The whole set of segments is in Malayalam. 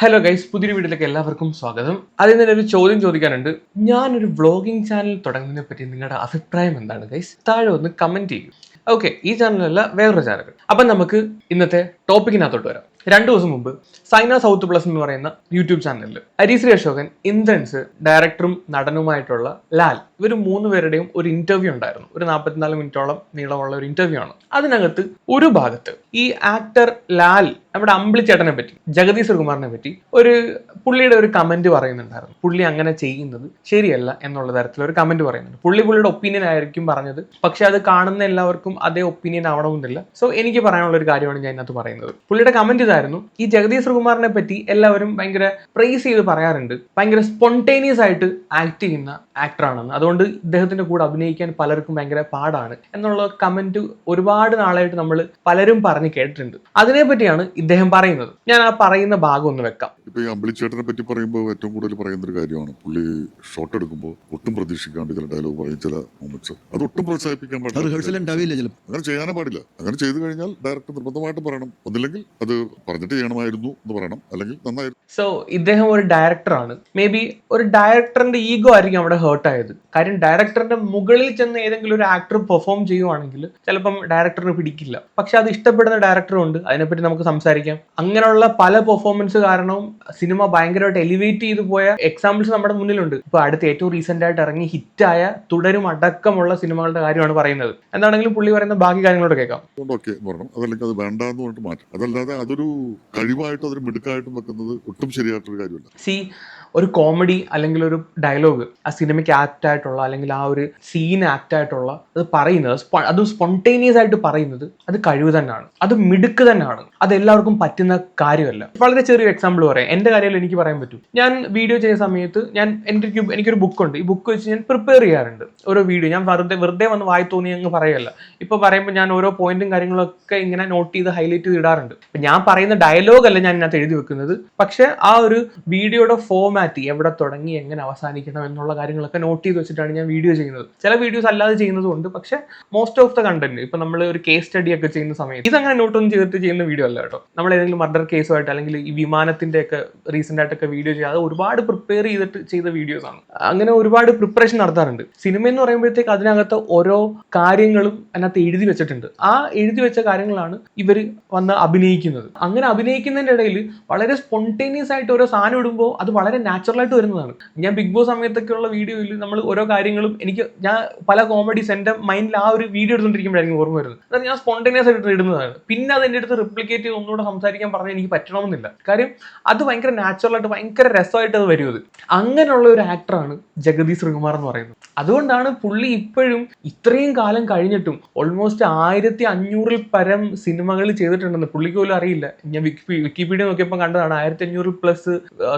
ഹലോ ഗൈസ് പുതിയൊരു വീഡിയോയിലേക്ക് എല്ലാവർക്കും സ്വാഗതം. അതിൽ തന്നെ ഒരു ചോദ്യം ചോദിക്കാനുണ്ട്. ഞാനൊരു വ്ളോഗിംഗ് ചാനൽ തുടങ്ങുന്നതിനെ പറ്റി നിങ്ങളുടെ അഭിപ്രായം എന്താണ് ഗൈസ് താഴെ ഒന്ന് കമന്റ് ചെയ്യും. ഓക്കെ ഈ ചാനലല്ല വേറൊരു ചാനൽ അപ്പം നമുക്ക് ഇന്നത്തെ ടോപ്പിക്കിനകത്തോട്ട് വരാം. രണ്ടു ദിവസം മുമ്പ് സൈന സൗത്ത് പ്ലസ് എന്ന് പറയുന്ന യൂട്യൂബ് ചാനലിൽ ഹരിശ്രീ അശോകൻ ഇന്ദ്രൻസ് ഡയറക്ടറും നടനുമായിട്ടുള്ള ലാൽ ഇവർ മൂന്ന് പേരുടെയും ഒരു ഇന്റർവ്യൂ ഉണ്ടായിരുന്നു. ഒരു നാൽപ്പത്തിനാല് മിനിറ്റോളം നീളമുള്ള ഒരു ഇന്റർവ്യൂ ആണ്. അതിനകത്ത് ഒരു ഭാഗത്ത് ഈ ആക്ടർ ലാൽ നമ്മുടെ അമ്പിളിച്ചേട്ടനെ പറ്റി ജഗദീഷ് ശ്രീകുമാറിനെ പറ്റി ഒരു പുള്ളിയുടെ ഒരു കമന്റ് പറയുന്നുണ്ടായിരുന്നു. പുള്ളി അങ്ങനെ ചെയ്യുന്നത് ശരിയല്ല എന്നുള്ള തരത്തിൽ ഒരു കമന്റ് പറയുന്നുണ്ട്. പുള്ളി പുള്ളിയുടെ ഒപ്പീനിയൻ ആയിരിക്കും പറഞ്ഞത്. പക്ഷെ അത് കാണുന്ന എല്ലാവർക്കും അതേ ഒപ്പീനിയൻ ആവണമെന്നില്ല. സോ എനിക്ക് പറയാനുള്ള ഒരു കാര്യമാണ് ഞാൻ ഇതിനകത്ത് പറയുന്നത്. പുള്ളിയുടെ കമന്റ് ഇതായിരുന്നു ഈ ജഗദീഷ് ശ്രീകുമാറിനെ പറ്റി എല്ലാവരും ഭയങ്കര പ്രൈസ് ചെയ്ത് പറയാറുണ്ട്. ഭയങ്കര സ്പോണ്ടേനിയസ് ആയിട്ട് ആക്ട് ചെയ്യുന്ന ആക്ടറാണെന്ന് അതുകൊണ്ട് ഇദ്ദേഹത്തിന്റെ കൂടെ അഭിനയിക്കാൻ പലർക്കും ഭയങ്കര പാടാണ്. എന്നുള്ള കമന്റ് ഒരുപാട് നാളായിട്ട് നമ്മൾ പലരും പറഞ്ഞ് കേട്ടിട്ടുണ്ട്. അതിനെ പറ്റിയാണ് ഇദ്ദേഹം പറയുന്നത്. ഞാൻ ആ പറയുന്ന ഭാഗം ഒന്ന് വെക്കാം. ഇപ്പൊ ഈ അമ്പിളിച്ചേട്ടനെ പറ്റി പറയുമ്പോൾ ഏറ്റവും കൂടുതൽ പറയുന്ന ഒരു കാര്യമാണ്. പുള്ളി ഷോട്ട് എടുക്കുമ്പോൾ ഒട്ടും പ്രതീക്ഷിക്കാണ്ട് ചില ഡയലോഗ് പറയും ചില മൊമെന്റ്സ് അത് ഒട്ടും പ്രോത്സാഹിപ്പിക്കാൻ പാടില്ല. അങ്ങനെ ചെയ്യാനേ പാടില്ല. അങ്ങനെ ചെയ്തു കഴിഞ്ഞാൽ ഡയറക്ടർ നിർബന്ധമായിട്ട് പറയണം. ഒന്നില്ലെങ്കിൽ അത് പറഞ്ഞിട്ട് ചെയ്യണമായിരുന്നു എന്ന് പറയണം. അല്ലെങ്കിൽ നന്നായിരുന്നു സോ ഇദ്ദേഹം ഒരു ഡയറക്ടറാണ് മേ ബി ഒരു ഡയറക്ടറിന്റെ ഈഗോ ആയിരിക്കും അവിടെ ഹേർട്ട് ആയത്. കാര്യം ഡയറക്ടറിന്റെ മുകളിൽ ചെന്ന് ഏതെങ്കിലും ഒരു ആക്ടർ പെർഫോം ചെയ്യുവാണെങ്കിൽ ചിലപ്പം ഡയറക്ടറിന് പിടിക്കില്ല. പക്ഷെ അത് ഇഷ്ടപ്പെടുന്ന ഡയറക്ടറും ഉണ്ട്. അതിനെപ്പറ്റി നമുക്ക് സംസാരിക്കാം. അങ്ങനെയുള്ള പല പെർഫോമൻസ് കാരണവും സിനിമ ഭയങ്കരമായിട്ട് എലിവേറ്റ് ചെയ്തു പോയ എക്സാമ്പിൾസ് നമ്മുടെ മുന്നിലുണ്ട്. ഇപ്പൊ അടുത്ത് ഏറ്റവും റീസെന്റ് ആയിട്ട് ഇറങ്ങി ഹിറ്റായ തുടരും അടക്കമുള്ള സിനിമകളുടെ കാര്യമാണ് പറയുന്നത്. എന്താണെങ്കിലും പുള്ളി പറയുന്ന ബാക്കി കാര്യങ്ങളോട് കേൾക്കാം. അതല്ലെങ്കിൽ അത് വേണ്ട എന്ന് പറഞ്ഞിട്ട് മാറ്റം അതല്ലാതെ അതൊരു കഴിവായിട്ടും അതൊരു മിടുക്കായിട്ടും വെക്കുന്നത് ഒട്ടും ശരിയായിട്ടൊരു കാര്യമല്ല. സി ഒരു കോമഡി അല്ലെങ്കിൽ ഒരു ഡയലോഗ് ആ സിനിമയ്ക്ക് ആപ്റ്റ് ആയിട്ടുള്ള അല്ലെങ്കിൽ ആ ഒരു സീൻ ആപ്റ്റ് ആയിട്ടുള്ള അത് പറയുന്നത് അത് സ്പോണ്ടേനിയസ് ആയിട്ട് പറയുന്നത് അത് കഴിവ് തന്നെയാണ്. അത് മിടുക്ക് തന്നെയാണ്. അത് എല്ലാവർക്കും പറ്റുന്ന കാര്യമല്ല. വളരെ ചെറിയൊരു എക്സാമ്പിൾ പറയാം. എന്റെ കാര്യത്തിൽ എനിക്ക് പറയാൻ പറ്റും. ഞാൻ വീഡിയോ ചെയ്യുന്ന സമയത്ത് ഞാൻ എന്റെ ഒരു- ബുക്ക് ഉണ്ട്. ഈ ബുക്ക് വെച്ച് ഞാൻ പ്രിപ്പയർ ചെയ്യാറുണ്ട്. ഓരോ വീഡിയോ ഞാൻ വെറുതെ വെറുതെ വന്ന് വായി തോന്നി അങ്ങ് പറയല്ല ഇപ്പൊ പറയുമ്പോൾ ഞാൻ ഓരോ പോയിന്റും കാര്യങ്ങളൊക്കെ ഇങ്ങനെ നോട്ട് ചെയ്ത് ഹൈലൈറ്റ് ചെയ്ത് ഇടാറുണ്ട്. ഞാൻ പറയുന്ന ഡയലോഗ് അല്ല ഞാൻ ഇതിനകത്ത് എഴുതി വെക്കുന്നത്. പക്ഷെ ആ ഒരു വീഡിയോയുടെ ഫോമാറ്റ് എവിടെ തുടങ്ങി എങ്ങനെ അവസാനിക്കണം എന്നുള്ള കാര്യങ്ങളൊക്കെ നോട്ട് ചെയ്ത് വെച്ചിട്ടാണ് ഞാൻ വീഡിയോ ചെയ്യുന്നത്. ചില വീഡിയോസ് അല്ലാതെ ചെയ്യുന്നതുകൊണ്ട് പക്ഷെ മോസ്റ്റ് ഓഫ് ദ കണ്ടന്റ് ഇപ്പൊ നമ്മൾ ഒരു കേസ് സ്റ്റഡി ഒക്കെ ചെയ്യുന്ന സമയത്ത് ഇതങ്ങനെ നോട്ടൊന്നും ചെയ്തിട്ട് ചെയ്യുന്ന വീഡിയോ അല്ല കേട്ടോ. നമ്മൾ ഏതെങ്കിലും മർഡർ കേസുമായിട്ട് അല്ലെങ്കിൽ ഈ വിമാനത്തിന്റെ ഒക്കെ റീസെന്റ് ആയിട്ടൊക്കെ വീഡിയോ ചെയ്യാതെ ഒരുപാട് പ്രിപ്പയർ ചെയ്തിട്ട് ചെയ്ത വീഡിയോസ് ആണ്. അങ്ങനെ ഒരുപാട് പ്രിപ്പറേഷൻ നടത്താറുണ്ട്. സിനിമ എന്ന് പറയുമ്പോഴത്തേക്ക് അതിനകത്ത് ഓരോ കാര്യങ്ങളും അതിനകത്ത് എഴുതി വെച്ചിട്ടുണ്ട്. ആ എഴുതി വെച്ച കാര്യങ്ങളാണ് ഇവർ വന്ന് അഭിനയിക്കുന്നത്. അങ്ങനെ അഭിനയിക്കുന്നതിന്റെ ഇടയിൽ വളരെ സ്പോണ്ടേനിയസ് ആയിട്ട് ഓരോ സാധനം ഇടുമ്പോൾ അത് വളരെ നാച്ചുറൽ ആയിട്ട് വരുന്നതാണ്. ഞാൻ ബിഗ് ബോസ് സമയത്തൊക്കെ ഉള്ള വീഡിയോയിൽ നമ്മൾ ഓരോ കാര്യങ്ങളും എനിക്ക് ഞാൻ പല കോമഡീസ് എന്റെ മൈൻഡിൽ ആ ഒരു വീഡിയോ എടുത്തുകൊണ്ടിരിക്കുമ്പോഴായിരിക്കും ഓർമ്മ വരുന്നത്. അതായത് ഞാൻ സ്പോണ്ടേനിയസ് ആയിട്ട് ഇടുന്നതാണ്. പിന്നെ അത് എന്റെ അടുത്ത് റിപ്ലിക്കേറ്റ് ചെയ്ത് ഒന്നുകൂടെ സംസാരിക്കാൻ പറഞ്ഞാൽ എനിക്ക് പറ്റണമെന്നില്ല. കാര്യം അത് ഭയങ്കര നാച്ചുറൽ ആയിട്ട് ഭയങ്കര രസമായിട്ട് അത് വരും അത്. അങ്ങനെയുള്ള ഒരു ആക്ടറാണ് ജഗതി ശ്രീകുമാർ എന്ന് പറയുന്നത്. അതുകൊണ്ടാണ് പുള്ളി ഇപ്പോഴും ഇത്രയും കാലം കഴിഞ്ഞിട്ടും ഓൾമോസ്റ്റ് ആയിരത്തി അഞ്ഞൂറിൽ പരം സിനിമകൾ ചെയ്തിട്ടുണ്ടെന്ന് പുള്ളിക്ക് പോലും അറിയില്ല. ഞാൻ വിക്കി വിക്കിപീഡിയ നോക്കിയപ്പോൾ കണ്ടതാണ് ആയിരത്തി അഞ്ഞൂറിൽ പ്ലസ്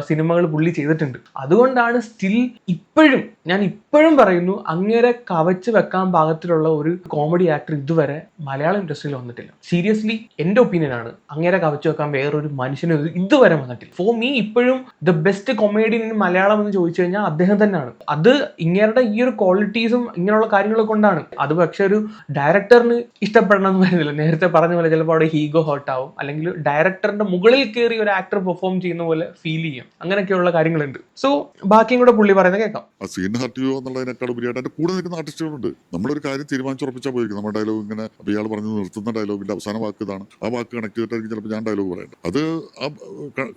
സിനിമകൾ പുള്ളി ചെയ്തിട്ടുണ്ട്. അതുകൊണ്ടാണ് സ്റ്റിൽ ഇപ്പോഴും ഞാൻ ഇപ്പോഴും പറയുന്നു അങ്ങനെ കവച്ച് വെക്കാൻ പാകത്തിലുള്ള ഒരു കോമഡി ആക്ടർ ഇതുവരെ മലയാള ഇൻഡസ്ട്രിയിൽ വന്നിട്ടില്ല. സീരിയസ്ലി എന്റെ ഒപ്പീനിയൻ ആണ് അങ്ങനെ കവച്ച് വെക്കാൻ വേറൊരു മനുഷ്യന് ഇതുവരെ വന്നിട്ടില്ല. ഫോർ മീ ഇപ്പോഴും the best comedian in Malayalam എന്ന് ചോദിച്ചു കഴിഞ്ഞാൽ അദ്ദേഹം തന്നെയാണ്. അത് ഇങ്ങേരുടെ ഈ ഒരു ക്വാളിറ്റീസും ഇങ്ങനെയുള്ള കാര്യങ്ങളൊക്കെ കൊണ്ടാണ്. അത് പക്ഷെ ഒരു ഡയറക്ടറിന് ഇഷ്ടപ്പെടണം എന്ന് പറയുന്നില്ല. നേരത്തെ പറഞ്ഞ പോലെ ചിലപ്പോൾ അവിടെ ഹീഗോ ഹോട്ടാവും അല്ലെങ്കിൽ ഡയറക്ടറിന്റെ മുകളിൽ കയറി ഒരു ആക്ടർ പെർഫോം ചെയ്യുന്ന പോലെ ഫീൽ ചെയ്യും. അങ്ങനെയൊക്കെയുള്ള കാര്യങ്ങളുണ്ട്. സോ ബാക്കിയും കൂടെ പുള്ളി പറയുന്നത് കേൾക്കാം. സീൻ ഹർട്ടിയോ എന്നുള്ളതിനേക്കാൾ ഉപരിയായിട്ട് എന്റെ കൂടെ നിൽക്കുന്ന ആർട്ടിസ്റ്റുകളുണ്ട് നമ്മളൊരു കാര്യം തീരുമാനിച്ചുറപ്പിച്ചാൽ പോയിരിക്കും നമ്മുടെ ഡയലോഗ് ഇങ്ങനെ ഇയാൾ പറഞ്ഞു നിർത്തുന്ന ഡയലോഗിന്റെ അവസാന വാക്ക് ഇതാണ്. ആ വാക്ക് കണക്ട് ചെയ്തിട്ടായിരിക്കും ചിലപ്പോൾ ഞാൻ ഡയലോഗ് പറയേണ്ടത്. അത് ആ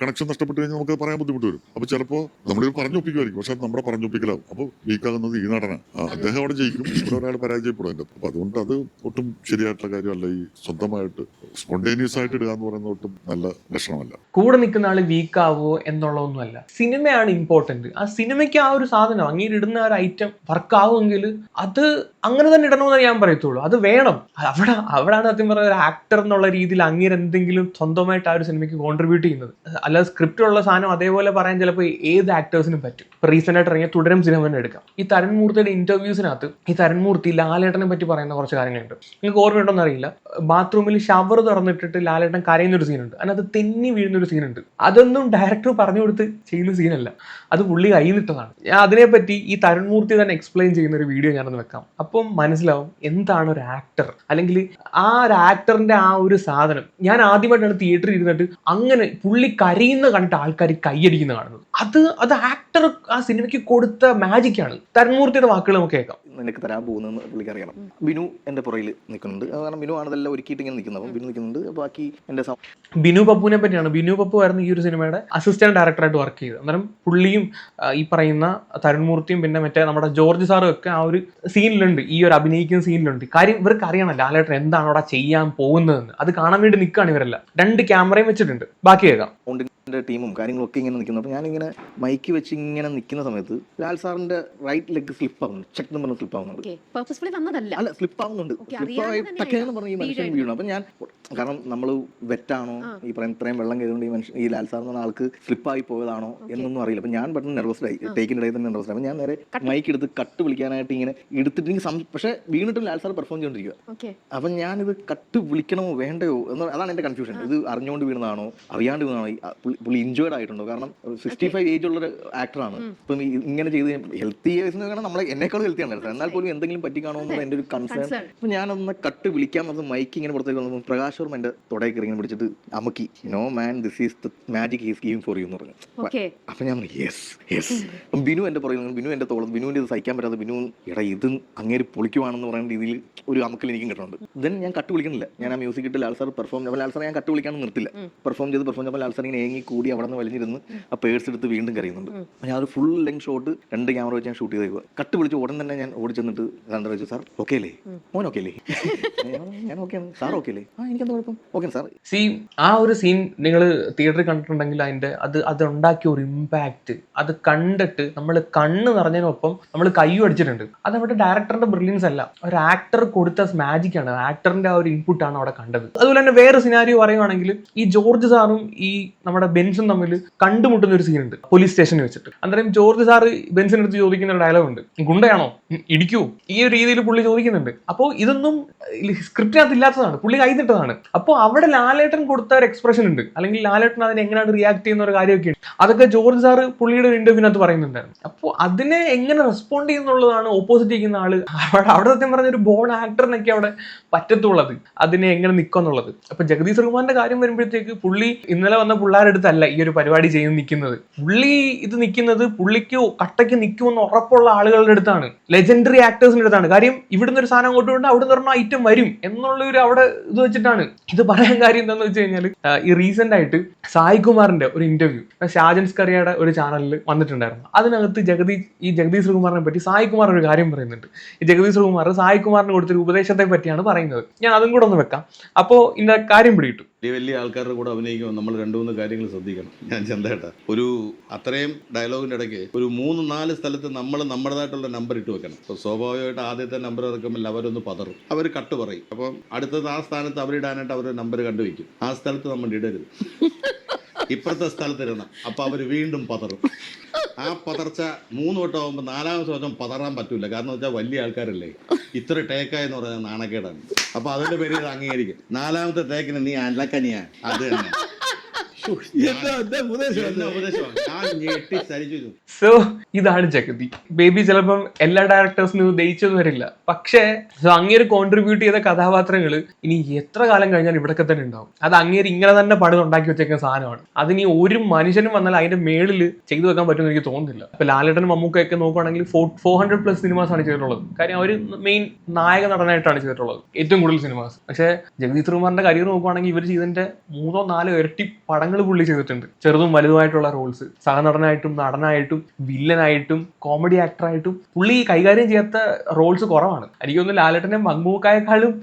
കണക്ഷൻ നഷ്ടപ്പെട്ട് കഴിഞ്ഞാൽ നമുക്ക് പറയാൻ ബുദ്ധിമുട്ട് വരും. അപ്പോൾ ചിലപ്പോൾ നമ്മൾ പറഞ്ഞൊപ്പിക്കുമായിരിക്കും. പക്ഷെ നമ്മുടെ പറഞ്ഞൊപ്പിക്കലാവും. അപ്പോൾ വീക്കാകുന്നത് ഈ നടനാണ് അദ്ദേഹം അവിടെ ജയിക്കും. ഇവിടെ ഒരാൾ പരാജയപ്പെടും അപ്പോൾ അതുകൊണ്ട് അത് ഒട്ടും ശരിയായിട്ടുള്ള കാര്യമല്ല. ഈ സ്വന്തമായിട്ട് സ്പോണ്ടേനിയസ് ആയിട്ട് ഇടുക എന്ന് പറയുന്ന ഒട്ടും നല്ല ലക്ഷണമല്ല. കൂടെ നിൽക്കുന്ന ആൾ വീക്ക് ആവോ എന്നുള്ളതൊന്നുമല്ല. സിനിമയാണ് ഇമ്പോർട്ടന്റ് ആ സിനിമയ്ക്ക് ആ ഒരു സാധനം അങ്ങേര് ഇടുന്ന ഒരു ഐറ്റം വർക്ക് ആവുമെങ്കിൽ അത് അങ്ങനെ തന്നെ ഇടണമെന്ന് ഞാൻ പറയത്തുള്ളൂ. അത് വേണം. അവിടെ അവിടെയാണ് സത്യം പറഞ്ഞ ഒരു ആക്ടർ എന്നുള്ള രീതിയിൽ അങ്ങനെ എന്തെങ്കിലും സ്വന്തമായിട്ട് ആ ഒരു സിനിമയ്ക്ക് കോൺട്രിബ്യൂട്ട് ചെയ്യുന്നത്. അല്ലാതെ സ്ക്രിപ്റ്റ് ഉള്ള സാധനം അതേപോലെ പറയാൻ ചിലപ്പോൾ ഏത് ആക്ടേഴ്സിനും പറ്റും. ഇപ്പൊ റീസെന്റ് ആയിട്ട് ഇറങ്ങിയ തുടരും സിനിമ തന്നെ എടുക്കാം. ഈ തരൺമൂർത്തിയുടെ ഇന്റർവ്യൂസിനകത്ത് ഈ തരൺമൂർത്തി ലാലേട്ടനെ പറ്റി പറയുന്ന കുറച്ച് കാര്യങ്ങളുണ്ട്. നിങ്ങൾക്ക് ഓർമ്മയുണ്ടോന്ന് അറിയില്ല. ബാത്റൂമിൽ ഷവർ തുറന്നിട്ടിട്ട് ലാലേട്ടൻ കരയുന്ന ഒരു സീനുണ്ട് അതിനകത്ത് തെന്നി വീഴുന്ന ഒരു സീനുണ്ട് അതൊന്നും ഡയറക്ടർ പറഞ്ഞു കൊടുത്ത് ചെയ്യുന്ന സീനല്ല അത് പുള്ളി കൈ നിട്ടതാണ് അതിനെപ്പറ്റി ഈ തരൺമൂർത്തി തന്നെ എക്സ്പ്ലെയിൻ ചെയ്യുന്ന ഒരു വീഡിയോ ഞാനൊന്ന് വെക്കാം. അപ്പം മനസ്സിലാവും എന്താണ് ഒരു ആക്ടർ അല്ലെങ്കിൽ ആ ഒരു ആക്ടറിന്റെ ആ ഒരു സാധനം. ഞാൻ ആദ്യമായിട്ടാണ് തിയേറ്ററിൽ ഇരുന്നിട്ട് അങ്ങനെ പുള്ളി കരയുന്ന കണ്ടിട്ട് ആൾക്കാർ കൈയടിക്കുന്ന കാണുന്നത്. അത് അത് ആക്ടർ ആ സിനിമയ്ക്ക് കൊടുത്ത മാജിക് ആണ്. തരൺമൂർത്തിയുടെ വാക്കുകൾ നമുക്ക് കേൾക്കാം. നിനക്ക് തരാൻ പോകുന്നതെന്ന് പുള്ളിക്ക് അറിയണം. ബിനു എന്റെ പുറയിൽ നിൽക്കുന്നുണ്ട്. കാരണം ബിനു ആണ് ഇതെല്ലാം ഒരുക്കിയിട്ട് ഇങ്ങനെ നിൽക്കുന്നത്. അപ്പം ബിനു നിൽക്കുന്നുണ്ട്. ബാക്കി എന്റെ ബിനു പപ്പുവിനെ പറ്റിയാണ്. ബിനു പപ്പു ആയിരുന്നു ഈ ഒരു സിനിമയുടെ അസിസ്റ്റന്റ് ഡയറക്ടറായിട്ട് വർക്ക് ചെയ്തത്. അന്നേരം പുള്ളിയും ഈ പറയുന്ന തരുൺമൂർത്തിയും പിന്നെ മറ്റേ നമ്മുടെ ജോർജ് സാറും ഒക്കെ ആ ഒരു സീനിലുണ്ട് ഈ ഒരു അഭിനയിക്കുന്ന സീനിലുണ്ട്. കാര്യം ഇവർക്ക് അറിയണം ലാലേട്ടൻ എന്താണ് അവിടെ ചെയ്യാൻ പോകുന്നതെന്ന്. അത് കാണാൻ വേണ്ടി നിൽക്കുകയാണ് ഇവരെല്ലാം. രണ്ട് ക്യാമറയും വെച്ചിട്ടുണ്ട്. ബാക്കി കേൾക്കാം. സൗണ്ടിന്റെ ടീമും കാര്യങ്ങളും ഒക്കെ ഇങ്ങനെ നിൽക്കുന്നു. അപ്പോൾ ഞാനിങ്ങനെ മൈക്ക് വെച്ച് ഇങ്ങനെ നിൽക്കുന്ന സമയത്ത് ലാൽ സാറിന്റെ റൈറ്റ് ലെഗ് സ്ലിപ്പ് ആവുന്നു. ചെക്ക് എന്ന് പറഞ്ഞ് സ്ലിപ്പ് ആവുന്നുണ്ട്. അല്ല സ്ലിപ്പ് ആവുന്നുണ്ട്. Okay, സ്ലിപ്പ് അറിയാതെ ആയിട്ടൊക്കെയാണ് തന്നെയാണ് പറഞ്ഞ ഈ മനുഷ്യൻ വീഴുന്നു വീണു. അപ്പം ഞാൻ കാരണം നമ്മൾ വെറ്റാണോ. ഈ പറയുന്ന ഇത്രയും വെള്ളം കയറുകൊണ്ട് ഈ മനുഷ്യൻ ഈ ലാൽ സാർ എന്ന ആൾക്ക് സ്ലിപ്പായി പോയതാണോ എന്നൊന്നും അറിയില്ല. അപ്പം ഞാൻ പെട്ടെന്ന് നെർവസ്ഡായി ടേക്കിന്റെ ഇടയിൽ തന്നെ നെർവസ്ഡായി അപ്പം ഞാൻ നേരെ മൈക്ക് എടുത്ത് കട്ട് വിളിക്കാനായിട്ട് ഇങ്ങനെ എടുത്തിട്ട് എനിക്ക് സം- പക്ഷേ വീണിട്ടും ലാൽ സാർ പെർഫോം ചെയ്തുകൊണ്ടിരിക്കുക അപ്പം ഞാനിത് കട്ട് വിളിക്കണമോ വേണ്ടയോ എന്ന് അതാണ് എന്റെ കൺഫ്യൂഷൻ ഇത് അറിഞ്ഞുകൊണ്ട് വീണതാണോ? അറിയാണ്ട് വീണതാണോ? പുള്ളി- ഇൻജോയ്ഡ് ആയിട്ടുണ്ടോ? കാരണം സിക്സ്റ്റി ഫൈവ് ഏജ് ഉള്ള ഒരു ആക്ടറാണ് ഇപ്പം ഇങ്ങനെ ചെയ്ത് ഹെൽത്തി ഏജ് കാരണം നമ്മളെ എന്നെക്കാളും ഹെൽത്തി ആണ് എന്നാൽ പോലും എന്തെങ്കിലും പറ്റിക്കാണോ എന്നുള്ള എന്റെ ഒരു കൺസേൺ. അപ്പം ഞാനൊന്ന് കട്ട് വിളിക്കാൻ വന്നത് മൈക്ക് ഇങ്ങനെ പുറത്തേക്ക് വന്നപ്പോൾ പ്രകാശ് വർമ്മ എന്റെ തുടയൊക്കെ ഇങ്ങനെ പിടിച്ചിട്ട് അമുക്കി no man this is the magic his game for you എന്ന് പറഞ്ഞു. അപ്പം ഞാൻ യെസ് യെസ് അപ്പം ബിനു എന്റെ പുറകിൽ നിന്ന് ബിനു എന്റെ തോളം ബിനുവിന്റെ ഇത് സഹിക്കാൻ പറ്റാതെ ബിനു എടാ ഇത് അങ്ങേര് പൊളിക്കുവാണെന്ന് പറയുന്ന രീതിയിൽ ഒരു അമക്കൽ എനിക്കും കിട്ടുന്നുണ്ട് ദെൻ ഞാൻ കട്ട് വിളിക്കുന്നില്ല. ഞാൻ ആ മ്യൂസിക് ഇട്ട് Lal sir perform Lal sir Lal sir ഞാൻ കട്ട് വിളിക്കാൻ നിർത്തില്ല. പെർഫോം ചെയ്ത് പെർഫോം ചെയ്യുമ്പോൾ ലാൽ സാർ ഇങ്ങനെ ഏങ്ങി കൂടി അവിടെ നിന്ന് വലിഞ്ഞിരുന്ന് ആ പേഴ്സ് എടുത്ത് വീണ്ടും കരയുന്നുണ്ട്. ഞാൻ ഒരു ഫുൾ ലെങ് ഷോട്ട് രണ്ട് ക്യാമറ വെച്ച് ഞാൻ ഷൂട്ട് ചെയ്തേക്കുക കട്ട് വിളിച്ച് ഉടൻ തന്നെ ഞാൻ ഓടി ചെന്നിട്ട് കണ്ടു വെച്ചു സാർ ഓക്കെ അല്ലേ? മോൻ ഓക്കെ അല്ലേ? ഞാൻ ഓക്കെ ആണ്. സാർ ഓക്കെ അല്ലേ? ആ എനിക്കെന്താ കുഴപ്പം? Okay sir. സീൻ ആ ഒരു സീൻ നിങ്ങൾ തിയേറ്ററിൽ കണ്ടിട്ടുണ്ടെങ്കിൽ അതിന്റെ അത് അത് ഉണ്ടാക്കിയ ഒരു ഇമ്പാക്റ്റ് അത് കണ്ടിട്ട് നമ്മൾ കണ്ണ് നിറഞ്ഞതിനൊപ്പം നമ്മൾ കയ്യും അടിച്ചിട്ടുണ്ട്. അത് അവിടെ ഡയറക്ടറിന്റെ ബ്രില്യൻസ് അല്ല. ഒരു ആക്ടർ കൊടുത്ത മാജിക് ആണ്. ആക്ടറിന്റെ ആ ഒരു ഇൻപുട്ട് ആണ് അവിടെ കണ്ടത്. അതുപോലെ തന്നെ വേറെ സിനാരിയോ പറയുവാണെങ്കിൽ ഈ ജോർജ് സാറും ഈ നമ്മുടെ ബെൻസും തമ്മിൽ കണ്ടുമുട്ടുന്ന ഒരു സീനുണ്ട് പോലീസ് സ്റ്റേഷനിൽ വെച്ചിട്ട്. അന്നേരം ജോർജ് സാറ് ബെൻസിനടുത്ത് ചോദിക്കുന്ന ഒരു ഡയലോഗ് ഉണ്ട്. ഗുണ്ടയാണോ? ഇടിക്കൂ. ഈ ഒരു രീതിയിൽ പുള്ളി ചോദിക്കുന്നുണ്ട്. അപ്പോൾ ഇതൊന്നും സ്ക്രിപ്റ്റിനകത്ത് ഇല്ലാത്തതാണ് പുള്ളി കൈന്നിട്ടതാണ് അപ്പോൾ അവിടെ ലാലേട്ടൻ കൊടുത്ത ഒരു എക്സ്പ്രഷൻ ഉണ്ട്. അല്ലെങ്കിൽ ലാലേട്ടൻ അതിനെ എങ്ങനെയാണ് റിയാക്ട് ചെയ്യുന്ന ഒരു കാര്യമൊക്കെ ഉണ്ട്. അതൊക്കെ ജോർജ് സാറ് പുള്ളിയുടെ ഒരു ഇന്റർവ്യൂവിനകത്ത് പറയുന്നുണ്ടായിരുന്നു. അപ്പോൾ അതിനെ എങ്ങനെ റെസ്പോണ്ട് ചെയ്യുന്നുള്ളതാണ് ഓപ്പോസിറ്റ് ചെയ്യുന്ന ആൾ. അവിടെ അവിടെ സത്യം പറഞ്ഞ ഒരു ബോൺ ആക്ടറിനൊക്കെ അവിടെ പറ്റത്തുള്ളത്. അതിനെ എങ്ങനെ നിൽക്കുന്നുള്ളത് അപ്പൊ ജഗദീഷ് റഹ്മാന്റെ കാര്യം വരുമ്പോഴത്തേക്ക് പുള്ളി ഇന്നലെ വന്ന പിള്ളേരെടുത്തല്ല ഈ ഒരു പരിപാടി ചെയ്യുന്ന നിൽക്കുന്നത് പുള്ളി ഇത് നിൽക്കുന്നത് പുള്ളിക്ക് കട്ടയ്ക്ക് നിൽക്കുമെന്ന് ഉറപ്പുള്ള ആളുകളുടെ അടുത്താണ്. ലെജൻഡറി ആക്ടേഴ്സിന്റെ അടുത്താണ്. കാര്യം ഇവിടുന്ന് ഒരു സാധനം അങ്ങോട്ട് കൊണ്ട് അവിടെ നിന്ന് ഐറ്റം വരും എന്നുള്ള ഒരു അവിടെ ഇത് വെച്ചിട്ടാണ്. ഇത് പറയാൻ കാര്യം എന്താണെന്ന് വെച്ച് കഴിഞ്ഞാൽ ഈ റീസെന്റ് ആയിട്ട് സായി കുമാറിന്റെ ഒരു ഇന്റർവ്യൂ ഷാജൻ സ്കറിയയുടെ ഒരു ചാനലിൽ വന്നിട്ടുണ്ടായിരുന്നു. അതിനകത്ത് ജഗദീഷ് ഈ ജഗദീഷ് ശ്രീകുമാറിനെ പറ്റി സായി കുമാർ ഒരു കാര്യം പറയുന്നുണ്ട്. ഈ ജഗദീഷ് ശ്രീകുമാർ സായി കുമാറിന് കൊടുത്തൊരു ഉപദേശത്തെ പറ്റിയാണ് പറയുന്നത്. ഞാൻ അതും കൂടെ ഒന്ന് വെക്കാം. അപ്പോൾ ഇതിന്റെ കാര്യം പിടിയിട്ടു വലിയ ആൾക്കാരുടെ കൂടെ അഭിനയിക്കുമ്പോൾ നമ്മൾ രണ്ടു മൂന്ന് കാര്യങ്ങൾ ശ്രദ്ധിക്കണം. ഞാൻ ചെന്തേട്ട. ഒരു അത്രയും ഡയലോഗിന്റെ ഇടയ്ക്ക് ഒരു മൂന്ന് നാല് സ്ഥലത്ത് നമ്മൾ നമ്മുടേതായിട്ടുള്ള നമ്പർ ഇട്ട് വെക്കണം. അപ്പോൾ സ്വാഭാവികമായിട്ട് ആദ്യത്തെ നമ്പർ ഇറക്കുമ്പോൾ അവരൊന്ന് പതറും. അവർ കട്ട് പറയും. അപ്പം അടുത്തത് ആ സ്ഥാനത്ത് അവരിടാനായിട്ട് അവരുടെ നമ്പർ കണ്ടുവയ്ക്കും. ആ സ്ഥലത്ത് നമ്മൾ ഇടരുത്. ഇപ്പുറത്തെ സ്ഥലത്ത് ഇടണം അപ്പോൾ അവർ വീണ്ടും പതറും. ആ പതർച്ച മൂന്ന് വട്ടം ആകുമ്പോൾ നാലാമത്തെ വട്ടം പതറാൻ പറ്റൂല. കാരണം വെച്ചാൽ വലിയ ആൾക്കാരല്ലേ? ഇത്ര ടേക്കായെന്ന് പറഞ്ഞാൽ നാണക്കേടാണ്. അപ്പൊ അതിന്റെ പേര് ഇത് അംഗീകരിക്കും. നാലാമത്തെ ടേക്കിന് നീ അല്ലക്കനിയാ അത് തന്നെ. ഉപദേശം? ഉപദേശമാണ് സോ ഇതാണ് ജഗതി. ബേബി ചിലപ്പം എല്ലാ ഡയറക്ടേഴ്സിനും ദയിച്ചൊന്നും വരില്ല. പക്ഷേ അങ്ങേര് കോൺട്രിബ്യൂട്ട് ചെയ്ത കഥാപാത്രങ്ങൾ ഇനി എത്ര കാലം കഴിഞ്ഞാൽ ഇവിടൊക്കെ തന്നെ ഉണ്ടാവും. അത് അങ്ങേര് ഇങ്ങനെ തന്നെ പണിത് ഉണ്ടാക്കി വെച്ചേക്കുന്ന സാധനമാണ്. അതിനി ഒരു മനുഷ്യനും വന്നാൽ അതിന്റെ മേളിൽ ചെയ്തു വെക്കാൻ പറ്റുമെന്ന് എനിക്ക് തോന്നുന്നില്ല. ഇപ്പൊ ലാലേട്ടനും മമ്മൂക്കൊക്കെ നോക്കുകയാണെങ്കിൽ four four hundred plus cinemas ആണ് ചെയ്തിട്ടുള്ളത്. കാര്യം അവർ മെയിൻ നായക നടനായിട്ടാണ് ചെയ്തിട്ടുള്ളത്. ഏറ്റവും കൂടുതൽ സിനിമാസ് പക്ഷേ ജഗദീഷ് കുമാറിന്റെ കരിയർ നോക്കുകയാണെങ്കിൽ ഇവർ ചെയ്തതിന്റെ മൂന്നോ നാലോ ഇരട്ടി പടങ്ങൾ പുള്ളി ചെയ്തിട്ടുണ്ട്. ചെറുതും വലുതുമായിട്ടുള്ള റോൾസ് സഹനടനായിട്ടും നടനായിട്ടും വില്ലനായിട്ടും കോമഡി ആക്ടറായിട്ടും പുള്ളി കൈകാര്യം ചെയ്യാത്ത റോൾസ് കുറവാണ്. എനിക്ക് തോന്നുന്നു ലാലേട്ടനെ മങ്മൂക്കായേക്കാളും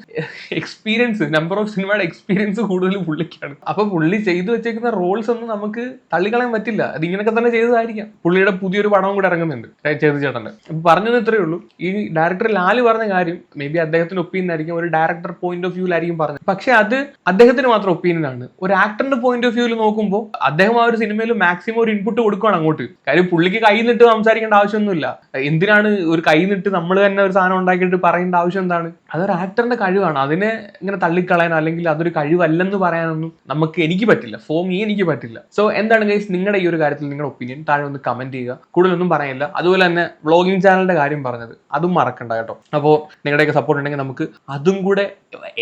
എക്സ്പീരിയൻസ് നമ്പർ ഓഫ് സിനിമയുടെ എക്സ്പീരിയൻസ് കൂടുതൽ പുള്ളിക്കാണ്. അപ്പൊ പുള്ളി ചെയ്തു വെച്ചേക്കുന്ന റോൾസ് ഒന്നും നമുക്ക് തള്ളിക്കളയാൻ പറ്റില്ല. അത് ഇങ്ങനെയൊക്കെ തന്നെ ചെയ്തതായിരിക്കാം. പുള്ളിയുടെ പുതിയൊരു പടവും കൂടെ ഇറങ്ങുന്നുണ്ട് ചേതു ചേട്ടന്റെ അപ്പൊ പറഞ്ഞത് ഇത്രയേ ഉള്ളൂ. ഈ ഡയറക്ടർ ലാൽ പറഞ്ഞ കാര്യം മേ ബി അദ്ദേഹത്തിന്റെ ഒപ്പീനിയൻ ആയിരിക്കും ഒരു ഡയറക്ടർ പോയിന്റ് ഓഫ് വ്യൂലായിരിക്കും പറഞ്ഞത്. പക്ഷെ അത് അദ്ദേഹത്തിന് മാത്രം ഒപ്പീനിയൻ ആണ് ഒരു ആക്ടറിന്റെ പോയിന്റ് ഓഫ് വ്യൂവിൽ നോക്കുമ്പോൾ അദ്ദേഹം ആ ഒരു സിനിമയിൽ മാക്സിമം ഒരു ഇൻപുട്ട് കൊടുക്കുകയാണ് അങ്ങോട്ട്. കാര്യം പുള്ളിക്ക് കൈ നിട്ട് സംസാരിക്കേണ്ട ആവശ്യമൊന്നുമില്ല. എന്തിനാണ് ഒരു കൈ നിട്ട് നമ്മൾ തന്നെ ഒരു സാധനം ഉണ്ടാക്കിയിട്ട് പറയേണ്ട ആവശ്യം എന്താണ്? അതൊരു ആക്ടറിന്റെ കഴിവാണ്. അതിനെ ഇങ്ങനെ തള്ളിക്കളയാനോ അല്ലെങ്കിൽ അതൊരു കഴിവല്ലെന്ന് പറയാനൊന്നും നമുക്ക് എനിക്ക് പറ്റില്ല. ഫോം ഈ എനിക്ക് പറ്റില്ല. സോ എന്താണ് ഗൈസ് നിങ്ങളുടെ ഈ ഒരു കാര്യത്തിൽ നിങ്ങളുടെ ഒപ്പീനിയൻ താഴെ ഒന്ന് കമന്റ് ചെയ്യുക. കൂടുതലൊന്നും പറയാനില്ല അതുപോലെ തന്നെ വ്ളോഗിങ് ചാനലിന്റെ കാര്യം പറഞ്ഞത് അതും മറക്കണ്ട കേട്ടോ. അപ്പോൾ നിങ്ങളുടെയൊക്കെ സപ്പോർട്ട് ഉണ്ടെങ്കിൽ നമുക്ക് അതും കൂടെ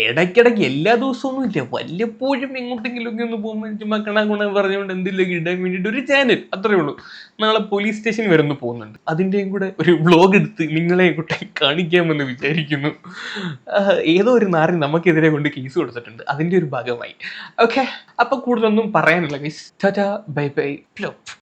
ഇടയ്ക്കിടയ്ക്ക് എല്ലാ ദിവസവും ഇല്ല? വല്ലപ്പോഴും എങ്ങോട്ടെങ്കിലും ഒക്കെ ഒന്ന് പോകുമ്പോൾ ചുമ്മാ കണ ഗുണം പറഞ്ഞുകൊണ്ട് എന്തെങ്കിലും ഇടാൻ വേണ്ടിയിട്ട് ഒരു ചാനൽ അത്രേ ഉള്ളൂ. നാളെ പോലീസ് സ്റ്റേഷൻ വരുന്നു പോകുന്നുണ്ട്. അതിന്റെയും കൂടെ ഒരു വ്ളോഗ് എടുത്ത് നിങ്ങളെ കുട്ടി കാണിക്കാമെന്ന് വിചാരിക്കുന്നു. ഏതോ ഒരു നാറി നമുക്കെതിരെ കൊണ്ട് കേസ് കൊടുത്തിട്ടുണ്ട്. അതിന്റെ ഒരു ഭാഗമായി. ഓക്കെ അപ്പൊ കൂടുതലൊന്നും പറയാനില്ല guys tata bye bye plough